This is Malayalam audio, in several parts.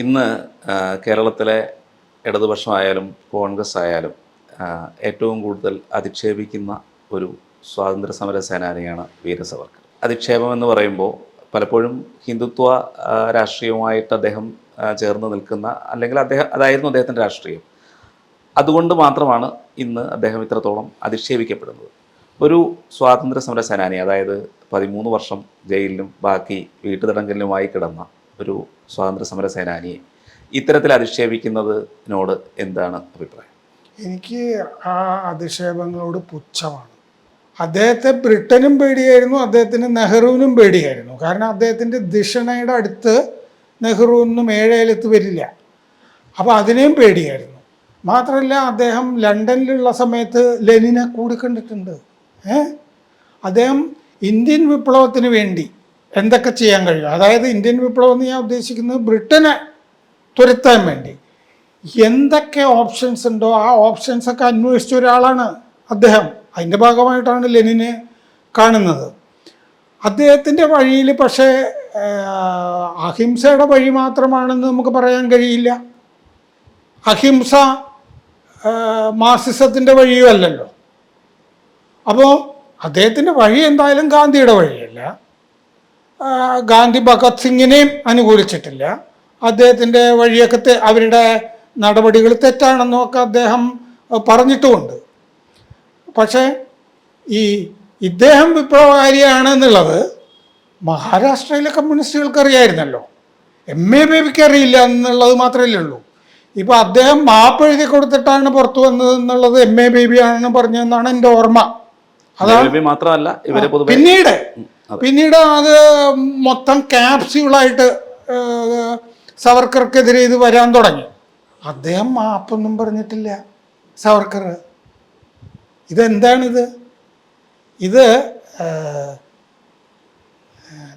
ഇന്ന് കേരളത്തിലെ ഇടതുപക്ഷമായാലും കോൺഗ്രസ് ആയാലും ഏറ്റവും കൂടുതൽ അധിക്ഷേപിക്കുന്ന ഒരു സ്വാതന്ത്ര്യ സമര സേനാനിയാണ് വീരസവർക്കർ അധിക്ഷേപം എന്ന് പറയുമ്പോൾ പലപ്പോഴും ഹിന്ദുത്വ രാഷ്ട്രീയവുമായിട്ട് അദ്ദേഹം ചേർന്ന് നിൽക്കുന്ന അല്ലെങ്കിൽ അദ്ദേഹം അതായിരുന്നു അദ്ദേഹത്തിന്റെ രാഷ്ട്രീയം. അതുകൊണ്ട് മാത്രമാണ് ഇന്ന് അദ്ദേഹം ഇത്രത്തോളം അധിക്ഷേപിക്കപ്പെടുന്നത്. ഒരു സ്വാതന്ത്ര്യ സമര സേനാനി അതായത് പതിമൂന്ന് വർഷം ജയിലിലും ബാക്കി വീട്ടുതടങ്കലിലുമായി കിടന്ന ഒരു സ്വാതന്ത്ര്യ സമര സേനാനിയെ ഇത്തരത്തിൽ അധിക്ഷേപിക്കുന്നതിനോട് എന്താണ് അഭിപ്രായം? എനിക്ക് ആ അധിക്ഷേപങ്ങളോട് പുച്ഛമാണ്. അദ്ദേഹത്തെ ബ്രിട്ടനും പേടിയായിരുന്നു അദ്ദേഹത്തിന് നെഹ്റുവിനും പേടിയായിരുന്നു. കാരണം അദ്ദേഹത്തിന്റെ ദിഷണയുടെ അടുത്ത് നെഹ്റു ഒന്നും ഏഴേലത്ത് വരില്ല. അപ്പോൾ അതിനെയും പേടിയായിരുന്നു. മാത്രമല്ല അദ്ദേഹം ലണ്ടനിലുള്ള സമയത്ത് ലെനിനെ കൂടി കണ്ടിട്ടുണ്ട്. ഏ? അദ്ദേഹം ഇന്ത്യൻ വിപ്ലവത്തിന് വേണ്ടി എന്തൊക്കെ ചെയ്യാൻ കഴിയും? അതായത് ഇന്ത്യൻ വിപ്ലവം എന്ന് ഞാൻ ഉദ്ദേശിക്കുന്നത് ബ്രിട്ടനെ തുരത്താൻ വേണ്ടി. എന്തൊക്കെ ഓപ്ഷൻസ് ഉണ്ടോ ആ ഓപ്ഷൻസൊക്കെ അന്വേഷിച്ച ഒരാളാണ് അദ്ദേഹം. അതിന്റെ ഭാഗമായിട്ടാണ് ലെനിനെ കാണുന്നത്. അദ്ദേഹത്തിന്റെ വഴിയിൽ പക്ഷേ അഹിംസയുടെ വഴി മാത്രമാണെന്ന് നമുക്ക് പറയാൻ കഴിയില്ല. അഹിംസ മാർസിസത്തിന്റെ വഴിയുമല്ലല്ലോ അപ്പോൾ അദ്ദേഹത്തിന്റെ വഴി എന്തായാലും ഗാന്ധിയുടെ വഴിയല്ല. ഗാന്ധി ഭഗത് സിംഗിനെയും അനുകൂലിച്ചിട്ടില്ല. അദ്ദേഹത്തിന്റെ വഴിയൊക്കെ അവരുടെ നടപടികൾ തെറ്റാണെന്നൊക്കെ അദ്ദേഹം പറഞ്ഞിട്ടുമുണ്ട്. പക്ഷേ ഈ ഇദ്ദേഹം വിപ്ലവകാരിയാണ് എന്നുള്ളത് മഹാരാഷ്ട്രയിലെ കമ്മ്യൂണിസ്റ്റുകൾക്ക് അറിയായിരുന്നല്ലോ എം എ ബേബിക്ക് അറിയില്ല എന്നുള്ളത് മാത്രമല്ലേ ഉള്ളൂ. ഇപ്പോൾ അദ്ദേഹം മാപ്പ് എഴുതി കൊടുത്തിട്ടാണ് പുറത്തു വന്നത് എന്നുള്ളത് എം എ ബേബിയാണെന്ന് പറഞ്ഞതെന്നാണ് എന്റെ ഓർമ്മ. അതാണ് മാത്രമല്ല പിന്നീട് പിന്നീട് അത് മൊത്തം ക്യാപ്സ്യൂളായിട്ട് സവർക്കർക്കെതിരെ ഇത് വരാൻ തുടങ്ങി. അദ്ദേഹം മാപ്പൊന്നും പറഞ്ഞിട്ടില്ല സവർക്കർ. ഇതെന്താണിത്? ഇത്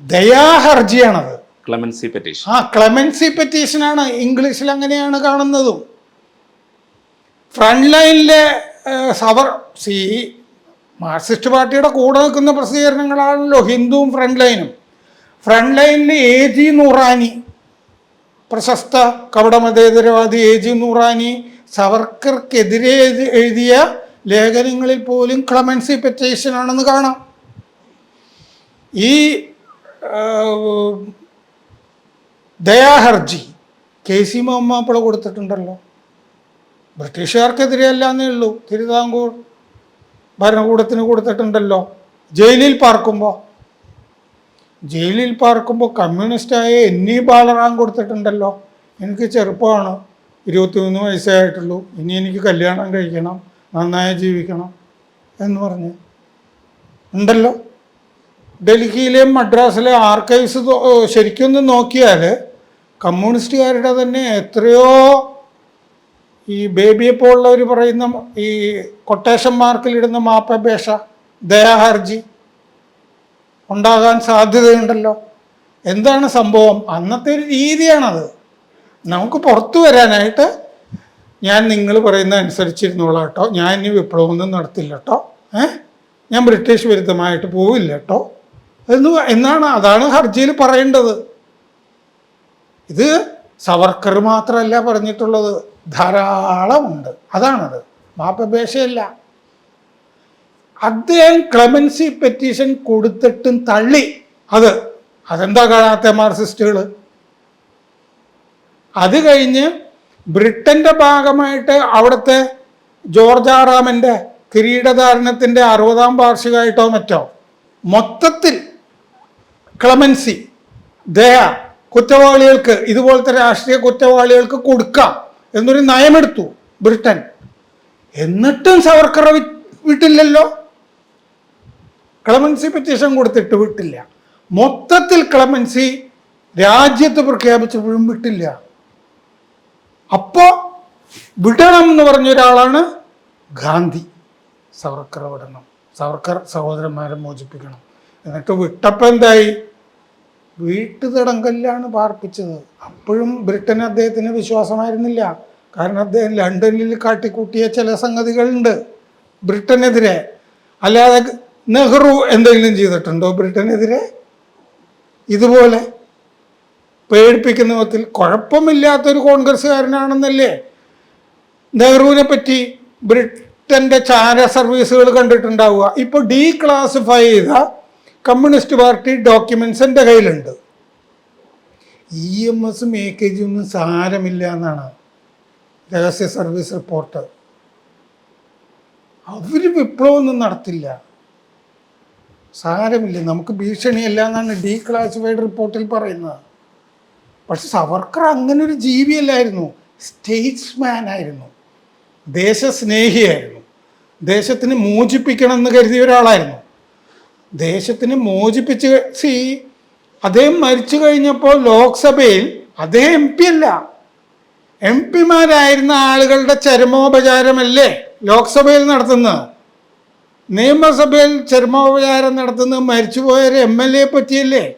ദയാഹർജിയാണത്. ക്ലെമൻസി പെറ്റീഷൻ. ആ ക്ലെമൻസി പെറ്റീഷനാണ്. ഇംഗ്ലീഷിൽ അങ്ങനെയാണ് കാണുന്നതും. ഫ്രണ്ട് ലൈനിലെ സവർ സി മാർക്സിസ്റ്റ് പാർട്ടിയുടെ കൂടെ നിൽക്കുന്ന പ്രസിദ്ധീകരണങ്ങളാണല്ലോ ഹിന്ദുവും ഫ്രണ്ട് ലൈനും ഫ്രണ്ട് ലൈനിൽ എ ജി നൂറാനി പ്രശസ്ത കപടമതേതരവാദി എ ജി നൂറാനി സവർക്കർക്കെതിരെ എഴുതിയ ലേഖനങ്ങളിൽ പോലും ക്ലമൻസി പെറ്റീഷനാണെന്ന് കാണാം. ഈ ദയാഹർജി കെ സി മുഹമ്മപ്പിള കൊടുത്തിട്ടുണ്ടല്ലോ. ബ്രിട്ടീഷുകാർക്കെതിരെ അല്ലാന്നേ ഉള്ളൂ. തിരുവിതാംകൂർ ഭരണകൂടത്തിന് കൊടുത്തിട്ടുണ്ടല്ലോ. ജയിലിൽ പാർക്കുമ്പോൾ ജയിലിൽ പാർക്കുമ്പോൾ കമ്മ്യൂണിസ്റ്റായ ഇ ബാലറാം കൊടുത്തിട്ടുണ്ടല്ലോ. എനിക്ക് ചെറുപ്പമാണ്. ഇരുപത്തിമൂന്ന് വയസ്സേ ആയിട്ടുള്ളൂ. ഇനി എനിക്ക് കല്യാണം കഴിക്കണം. നന്നായി ജീവിക്കണം എന്ന് പറഞ്ഞ്. ഉണ്ടല്ലോ. ഡൽഹിയിലെയും മദ്രാസിലെ ആർക്കൈവ്സ് ശരിക്കൊന്ന് നോക്കിയാൽ കമ്മ്യൂണിസ്റ്റുകാരുടെ തന്നെ എത്രയോ ഈ ബേബിയെ പോലുള്ളവർ പറയുന്ന ഈ കൊട്ടേഷൻ മാർക്കിലിടുന്ന മാപ്പപേക്ഷ ദയാഹർജി ഉണ്ടാകാൻ സാധ്യതയുണ്ടല്ലോ. എന്താണ് സംഭവം? അന്നത്തെ ഒരു രീതിയാണത്. നമുക്ക് പുറത്തു വരാനായിട്ട് ഞാൻ നിങ്ങൾ പറയുന്ന അനുസരിച്ചിരുന്നോളാം കേട്ടോ ഞാൻ ഇനി വിപ്ലവമൊന്നും നടത്തില്ല കേട്ടോ ഏ? ഞാൻ ബ്രിട്ടീഷ് വിരുദ്ധമായിട്ട് പോവില്ല കേട്ടോ എന്ന് എന്നാണ് അതാണ് ഹർജിയിൽ പറയേണ്ടത്. ഇത് സവർക്കർ മാത്രമല്ല പറഞ്ഞിട്ടുള്ളത്. ധാരാളമുണ്ട്. അതാണത്. മാപ്പപേക്ഷയല്ല. അദ്ദേഹം ക്ലെമൻസി പെറ്റീഷൻ കൊടുത്തിട്ടും തള്ളി. അത് അതെന്താ കാണാത്ത മാർസിസ്റ്റുകൾ അത് കഴിഞ്ഞ് ബ്രിട്ടന്റെ ഭാഗമായിട്ട് അവിടുത്തെ ജോർജ് ആറാമന്റെ കിരീടധാരണത്തിന്റെ അറുപതാം വാർഷികമായിട്ടോ മറ്റോ മൊത്തത്തിൽ ക്ലമൻസി ദയ കുറ്റവാളികൾക്ക് ഇതുപോലത്തെ രാഷ്ട്രീയ കുറ്റവാളികൾക്ക് കൊടുക്കാം എന്നൊരു നയമെടുത്തു ബ്രിട്ടൻ. എന്നിട്ടും സവർക്കറെ വിട്ടില്ലല്ലോ. ക്ലമൻസി പെറ്റീഷൻ കൊടുത്തിട്ട് വിട്ടില്ല. മൊത്തത്തിൽ ക്ലമൻസി രാജ്യത്ത് പ്രഖ്യാപിച്ചപ്പോഴും വിട്ടില്ല. അപ്പോൾ വിടണം എന്ന് പറഞ്ഞ ഒരാളാണ് ഗാന്ധി. സവർക്കർ വിടണം. സവർക്കർ സഹോദരന്മാരെ മോചിപ്പിക്കണം. എന്നിട്ട് വിട്ടപ്പോൾ എന്തായി? വീട്ടുതടങ്കലിലാണ് പാർപ്പിച്ചത്. അപ്പോഴും ബ്രിട്ടൻ അദ്ദേഹത്തിന് വിശ്വാസമായിരുന്നില്ല. കാരണം അദ്ദേഹം ലണ്ടനിൽ കാട്ടിക്കൂട്ടിയ ചില സംഗതികളുണ്ട്. ബ്രിട്ടനെതിരെ അല്ലാതെ നെഹ്റു എന്തെങ്കിലും ചെയ്തിട്ടുണ്ടോ ബ്രിട്ടനെതിരെ? ഇതുപോലെ പേടിപ്പിക്കുന്ന വിധത്തിൽ കുഴപ്പമില്ലാത്തൊരു കോൺഗ്രസ്സുകാരനാണെന്നല്ലേ? നെഹ്റുവിനെ പറ്റി ബ്രിട്ടന്റെ ചാര സർവീസുകൾ കണ്ടിട്ടുണ്ടാവുക. ഇപ്പോൾ ഡീ ക്ലാസിഫൈ ചെയ്ത കമ്മ്യൂണിസ്റ്റ് പാർട്ടി ഡോക്യുമെൻസ് എന്റെ കയ്യിലുണ്ട്. ഇ എം എസും എ കെ ജി ഒന്നും സാരമില്ല എന്നാണ് രഹസ്യ സർവീസ് റിപ്പോർട്ട് അവർ വിപ്ലവമൊന്നും നടത്തില്ല. സാരമില്ല. നമുക്ക് ഭീഷണിയല്ല എന്നാണ് ഡി ക്ലാസിഫൈഡ് റിപ്പോർട്ടിൽ പറയുന്നത്. പക്ഷെ സവർക്കർ അങ്ങനെ ഒരു ജീവിയല്ലായിരുന്നു. സ്റ്റേറ്റ്സ്മാൻ ആയിരുന്നു. ദേശസ്നേഹിയായിരുന്നു. ദേശത്തിന് മോചിപ്പിക്കണം എന്ന് കരുതിയ ഒരാളായിരുന്നു. ദേശത്തിന് മോചിപ്പിച്ച് സി അദ്ദേഹം മരിച്ചു കഴിഞ്ഞപ്പോൾ ലോക്സഭയിൽ അദ്ദേഹം എം പി അല്ല. എം പിമാരായിരുന്ന ആളുകളുടെ ചരമോപചാരമല്ലേ ലോക്സഭയിൽ നടത്തുന്നത്? നിയമസഭയിൽ ചരമോപചാരം നടത്തുന്നത് മരിച്ചുപോയൊരു എം എൽ എ പറ്റിയല്ലേ?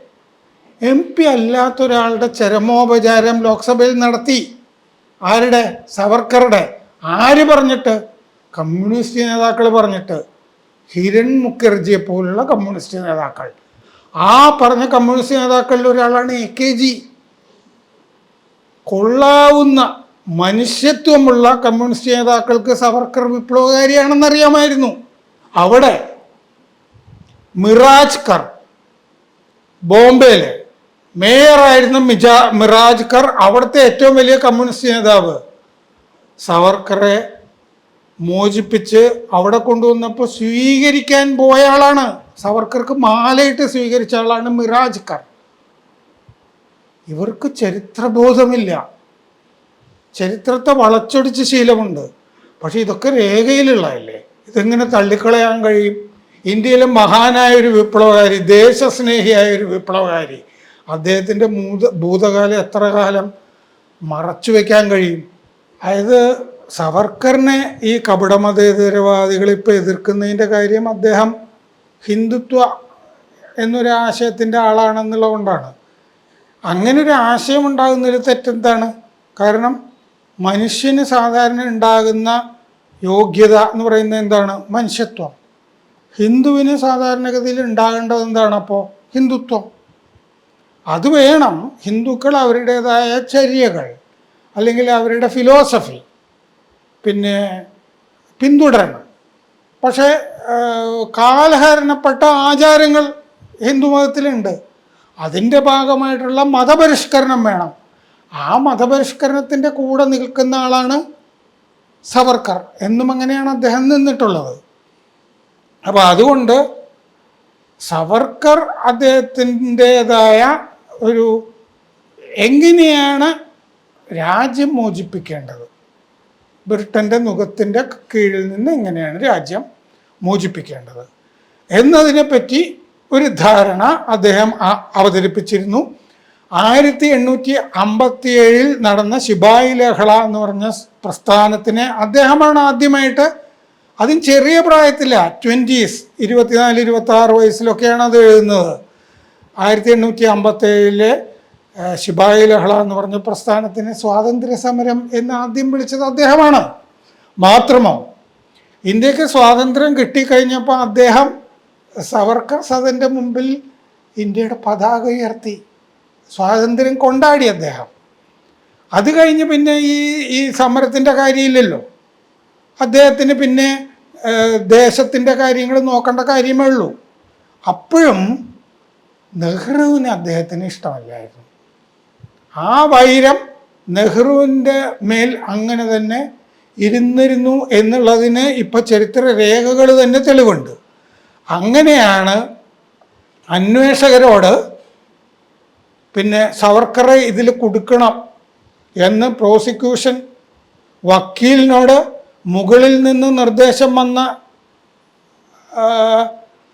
എം പി അല്ലാത്ത ഒരാളുടെ ചരമോപചാരം ലോക്സഭയിൽ നടത്തി. ആരുടെ? സവർക്കറുടെ. ആര് പറഞ്ഞിട്ട്? കമ്മ്യൂണിസ്റ്റ് നേതാക്കൾ പറഞ്ഞിട്ട്. ഹിരൺ മുഖർജിയെ പോലുള്ള കമ്മ്യൂണിസ്റ്റ് നേതാക്കൾ. ആ പറഞ്ഞ കമ്മ്യൂണിസ്റ്റ് നേതാക്കളിൽ ഒരാളാണ് എ കെ ജി. കൊള്ളാവുന്ന മനുഷ്യത്വമുള്ള കമ്മ്യൂണിസ്റ്റ് നേതാക്കൾക്ക് സവർക്കർ വിപ്ലവകാരിയാണെന്നറിയാമായിരുന്നു. അവിടെ മിറാജ് കർ ബോംബെയിലെ മേയറായിരുന്ന മിജാ മിറാജ് കർ അവിടുത്തെ ഏറ്റവും വലിയ കമ്മ്യൂണിസ്റ്റ് നേതാവ്. സവർക്കറെ മോചിപ്പിച്ച് അവിടെ കൊണ്ടുവന്നപ്പോൾ സ്വീകരിക്കാൻ പോയ ആളാണ്. സവർക്കർക്ക് മാലയിട്ട് സ്വീകരിച്ച ആളാണ് മിറാജ്ക്കർ. ഇവർക്ക് ചരിത്രബോധമില്ല. ചരിത്രത്തെ വളച്ചൊടിച്ച് ശീലമുണ്ട്. പക്ഷെ ഇതൊക്കെ രേഖയിലുള്ളതല്ലേ? ഇതെങ്ങനെ തള്ളിക്കളയാൻ കഴിയും? ഇന്ത്യയിലെ മഹാനായ ഒരു വിപ്ലവകാരി ദേശസ്നേഹിയായ ഒരു വിപ്ലവകാരി അദ്ദേഹത്തിന്റെ മൂത ഭൂതകാലം എത്ര കാലം മറച്ചു വയ്ക്കാൻ കഴിയും? അതായത് സവർക്കറിനെ ഈ കപടമതേതരവാദികൾ ഇപ്പോൾ എതിർക്കുന്നതിന്റെ കാര്യം അദ്ദേഹം ഹിന്ദുത്വ എന്നൊരു ആശയത്തിന്റെ ആളാണെന്നുള്ളത് കൊണ്ടാണ്. അങ്ങനെ ഒരു ആശയം ഉണ്ടാകുന്നൊരു തെറ്റെന്താണ്? കാരണം മനുഷ്യന് സാധാരണ ഉണ്ടാകുന്ന യോഗ്യത എന്ന് പറയുന്നത് എന്താണ്? മനുഷ്യത്വം. ഹിന്ദുവിന് സാധാരണഗതിയിൽ ഉണ്ടാകേണ്ടത് എന്താണ് അപ്പോൾ? ഹിന്ദുത്വം. അത് വേണം ഹിന്ദുക്കൾ അവരുടേതായ ചര്യകൾ അല്ലെങ്കിൽ അവരുടെ ഫിലോസഫി പിന്നെ പിന്തുടരണം. പക്ഷേ കാലഹരണപ്പെട്ട ആചാരങ്ങൾ ഹിന്ദുമതത്തിലുണ്ട് അതിന്റെ ഭാഗമായിട്ടുള്ള മതപരിഷ്കരണം വേണം. ആ മതപരിഷ്കരണത്തിന്റെ കൂടെ നിൽക്കുന്ന ആളാണ് സവർക്കർ എന്നും അങ്ങനെയാണ് അദ്ദേഹം നിന്നിട്ടുള്ളത്. അപ്പോൾ അതുകൊണ്ട് സവർക്കർ അദ്ദേഹത്തിന്റെതായ ഒരു എങ്ങനെയാണ് രാജ്യം മോചിപ്പിക്കേണ്ടത്? ബ്രിട്ടന്റെ മുഖത്തിന്റെ കീഴിൽ നിന്ന് എങ്ങനെയാണ് രാജ്യം മോചിപ്പിക്കേണ്ടത്. എന്നതിനെപ്പറ്റി ഒരു ധാരണ അദ്ദേഹം അവതരിപ്പിച്ചിരുന്നു. ആയിരത്തി എണ്ണൂറ്റി അമ്പത്തി ഏഴിൽ നടന്ന ശിബായി ലഹള എന്ന് പറഞ്ഞ പ്രസ്ഥാനത്തിന് അദ്ദേഹമാണ് ആദ്യമായിട്ട് അതും ചെറിയ പ്രായത്തില്ല ട്വന്റീസ് ഇരുപത്തിനാല് ഇരുപത്തി ആറ് വയസ്സിലൊക്കെയാണ് അത് എഴുതുന്നത്. ആയിരത്തി എണ്ണൂറ്റി അമ്പത്തി ഏഴിലെ ശിബായി ലഹള എന്ന് പറഞ്ഞ പ്രസ്ഥാനത്തിന് സ്വാതന്ത്ര്യ സമരം എന്ന് ആദ്യം വിളിച്ചത് അദ്ദേഹമാണ്. മാത്രമോ ഇന്ത്യയ്ക്ക് സ്വാതന്ത്ര്യം കിട്ടിക്കഴിഞ്ഞപ്പോൾ അദ്ദേഹം സവർക്കർ സദന്റെ മുമ്പിൽ ഇന്ത്യയുടെ പതാക ഉയർത്തി. സ്വാതന്ത്ര്യം കൊണ്ടാടി അദ്ദേഹം. അത് കഴിഞ്ഞ് പിന്നെ ഈ ഈ സമരത്തിന്റെ കാര്യമില്ലല്ലോ. അദ്ദേഹത്തിന് പിന്നെ ദേശത്തിന്റെ കാര്യങ്ങൾ നോക്കേണ്ട കാര്യമേ ഉള്ളൂ. അപ്പോഴും നെഹ്റുവിന് അദ്ദേഹത്തിന് ഇഷ്ടമല്ലായിരുന്നു. ആ വൈരം നെഹ്റുവിന്റെ മേൽ അങ്ങനെ തന്നെ ഇരുന്നിരുന്നു എന്നുള്ളതിന് ഇപ്പം ചരിത്ര രേഖകൾ തന്നെ തെളിവുണ്ട്. അങ്ങനെയാണ് അന്വേഷകരോട് പിന്നെ സവർക്കറെ ഇതിൽ കൊടുക്കണം എന്ന് പ്രോസിക്യൂഷൻ വക്കീലിനോട് മുകളിൽ നിന്ന് നിർദ്ദേശം വന്ന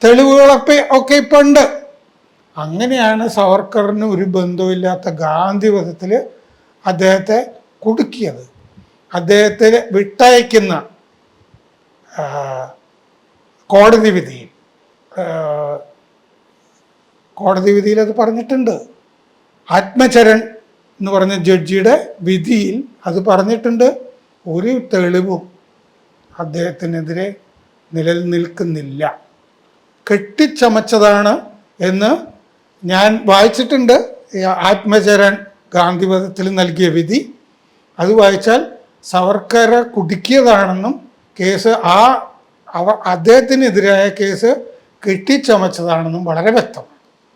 തെളിവുകളൊക്കെ ഒക്കെ ഇപ്പം ഉണ്ട്. അങ്ങനെയാണ് സവർക്കറിന് ഒരു ബന്ധമില്ലാത്ത ഗാന്ധിവധത്തിൽ അദ്ദേഹത്തെ കുടുക്കിയത്. അദ്ദേഹത്തെ വിട്ടയക്കുന്ന കോടതി വിധിയിൽ കോടതി വിധിയിൽ അത് പറഞ്ഞിട്ടുണ്ട്. ആത്മചരൺ എന്ന് പറഞ്ഞ ജഡ്ജിയുടെ വിധിയിൽ അത് പറഞ്ഞിട്ടുണ്ട്. ഒരു തെളിവും അദ്ദേഹത്തിനെതിരെ നിലനിൽക്കുന്നില്ല. കെട്ടിച്ചമച്ചതാണ് എന്ന് ഞാൻ വായിച്ചിട്ടുണ്ട്. ആത്മചരൻ ഗാന്ധിവധത്തിൽ നൽകിയ വിധി. അത് വായിച്ചാൽ സവർക്കറെ കുടുക്കിയതാണെന്നും കേസ് ആ അവ അദ്ദേഹത്തിനെതിരായ കേസ് കെട്ടിച്ചമച്ചതാണെന്നും വളരെ വ്യക്തമാണ്.